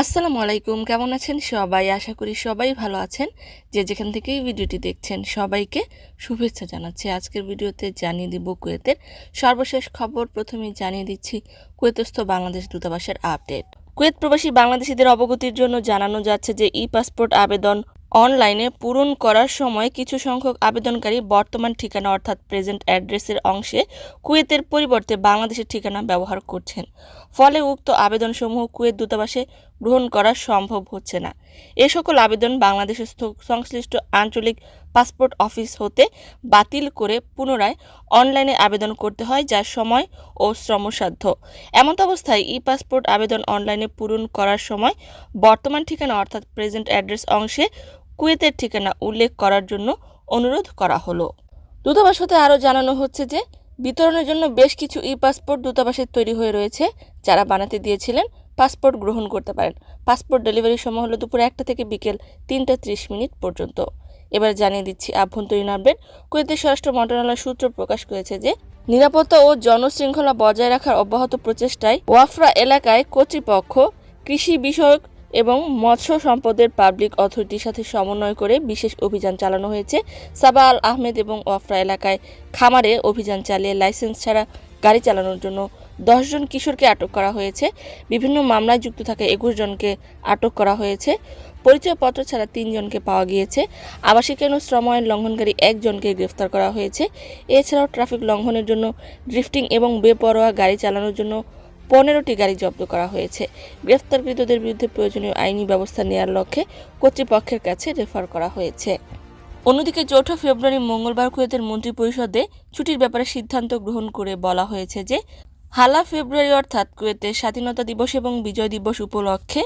আসসালামু আলাইকুম, কেমন আছেন সবাই? আশা করি সবাই ভালো আছেন। যে যেখান থেকেই ভিডিওটি দেখছেন, সবাইকে শুভেচ্ছা জানাচ্ছি। আজকের ভিডিওতে জানিয়ে দিব কুয়েতের সর্বশেষ খবর। প্রথমে জানিয়ে দিচ্ছি কুয়েতস্থ বাংলাদেশ দূতাবাসের আপডেট। কুয়েত প্রবাসী বাংলাদেশিদের অবগতির জন্য জানানো যাচ্ছে যে ই পাসপোর্ট আবেদন অনলাইনে পূরণ করার সময় কিছু সংখ্যক আবেদনকারী বর্তমান ঠিকানা অর্থাৎ প্রেজেন্ট অ্যাড্রেসের অংশে কুয়েতের পরিবর্তে বাংলাদেশের ঠিকানা ব্যবহার করছেন। ফলে উক্ত আবেদনসমূহ কুয়েত দূতাবাসে গ্রহণ করা সম্ভব হচ্ছে না। এ সকল আবেদন বাংলাদেশের সংশ্লিষ্ট আঞ্চলিক পাসপোর্ট অফিস হতে বাতিল করে পুনরায় অনলাইনে আবেদন করতে হয়, যা সময় ও শ্রমসাধ্য। এমত অবস্থায় ই পাসপোর্ট আবেদন অনলাইনে পূরণ করার সময় বর্তমান ঠিকানা অর্থাৎ প্রেজেন্ট অ্যাড্রেস অংশে কুয়েতের ঠিকানা উল্লেখ করার জন্য অনুরোধ করা হলো। দূতাবাস হতে আরও জানানো হচ্ছে যে, বিতরণের জন্য বেশ কিছু ই পাসপোর্ট দূতাবাসের তৈরি হয়ে রয়েছে, যারা বানাতে দিয়েছিলেন পাসপোর্ট গ্রহণ করতে পারেন। পাসপোর্ট ডেলিভারির সময় হলো দুপুর একটা থেকে বিকেল তিনটা ত্রিশ মিনিট পর্যন্ত। এবার জানিয়ে দিচ্ছি আভ্যন্তরীণ আপডেট। কুয়েতের স্বরাষ্ট্র মন্ত্রণালয় সূত্র প্রকাশ করেছে যে, নিরাপত্তা ও জনশৃঙ্খলা বজায় রাখার অব্যাহত প্রচেষ্টায় ওয়াফরা এলাকায় কর্তৃপক্ষ কৃষি বিষয়ক এবং মৎস্য সম্পদের পাবলিক অথরিটির সাথে সমন্বয় করে বিশেষ অভিযান চালানো হয়েছে। সাবা আল আহমেদ এবং ওয়াফরা এলাকায় খামারে অভিযান চালিয়ে লাইসেন্স ছাড়া গাড়ি চালানোর জন্য দশজন কিশোরকে আটক করা হয়েছে। বিভিন্ন মামলায় যুক্ত থাকা একুশ জনকে আটক করা হয়েছে। পরিচয়পত্র ছাড়া তিনজনকে পাওয়া গিয়েছে। আবাসিক কেন শ্রম আইন লঙ্ঘনকারী একজনকে গ্রেফতার করা হয়েছে। এছাড়াও ট্রাফিক লঙ্ঘনের জন্য ড্রিফটিং এবং বেপরোয়া গাড়ি চালানোর জন্য পনেরোটি গাড়ি জব্দ করা হয়েছে। গ্রেফতারকৃতদের বিরুদ্ধে প্রয়োজনীয় আইনি ব্যবস্থা নেওয়ার লক্ষ্যে কর্তৃপক্ষের কাছে রেফার করা হয়েছে। অন্যদিকে চৌঠা ফেব্রুয়ারি মঙ্গলবার কুয়েতের মন্ত্রী পরিষদে ছুটির ব্যাপারে সিদ্ধান্ত গ্রহণ করে বলা হয়েছে যে, হালা ফেব্রুয়ারি অর্থাৎ কুয়েতের স্বাধীনতা দিবস এবং বিজয় দিবস উপলক্ষে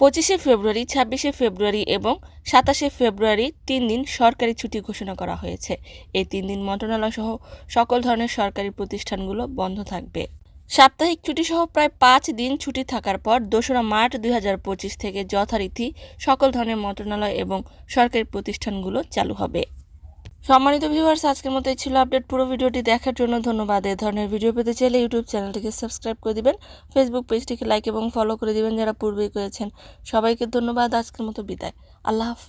পঁচিশে ফেব্রুয়ারি, ছাব্বিশে ফেব্রুয়ারি এবং সাতাশে ফেব্রুয়ারি তিন দিন সরকারি ছুটি ঘোষণা করা হয়েছে। এই তিন দিন মন্ত্রণালয় সহ সকল ধরনের সরকারি প্রতিষ্ঠানগুলো বন্ধ থাকবে। সাপ্তাহিক ছুটি সহ প্রায় পাঁচ দিন ছুটি থাকার পর দোসরা মার্চ দুই হাজার পঁচিশ থেকে যথারীতি সকল ধরনের মন্ত্রণালয় এবং সরকারি প্রতিষ্ঠানগুলো চালু হবে। সম্মানিত ভিউয়ার্স আজকের মতো ছিল আপডেট পুরো ভিডিওটি দেখার জন্য ধন্যবাদ। এ ধরনের ভিডিও পেতে চাইলে ইউটিউব চ্যানেলটিকে সাবস্ক্রাইব করে দিবেন ফেসবুক পেজটিকে লাইক এবং ফলো করে দিবেন যারা পূর্বেই করেছেন। সবাইকে ধন্যবাদ। আজকের মতো বিদায়। আল্লাহ হাফেজ।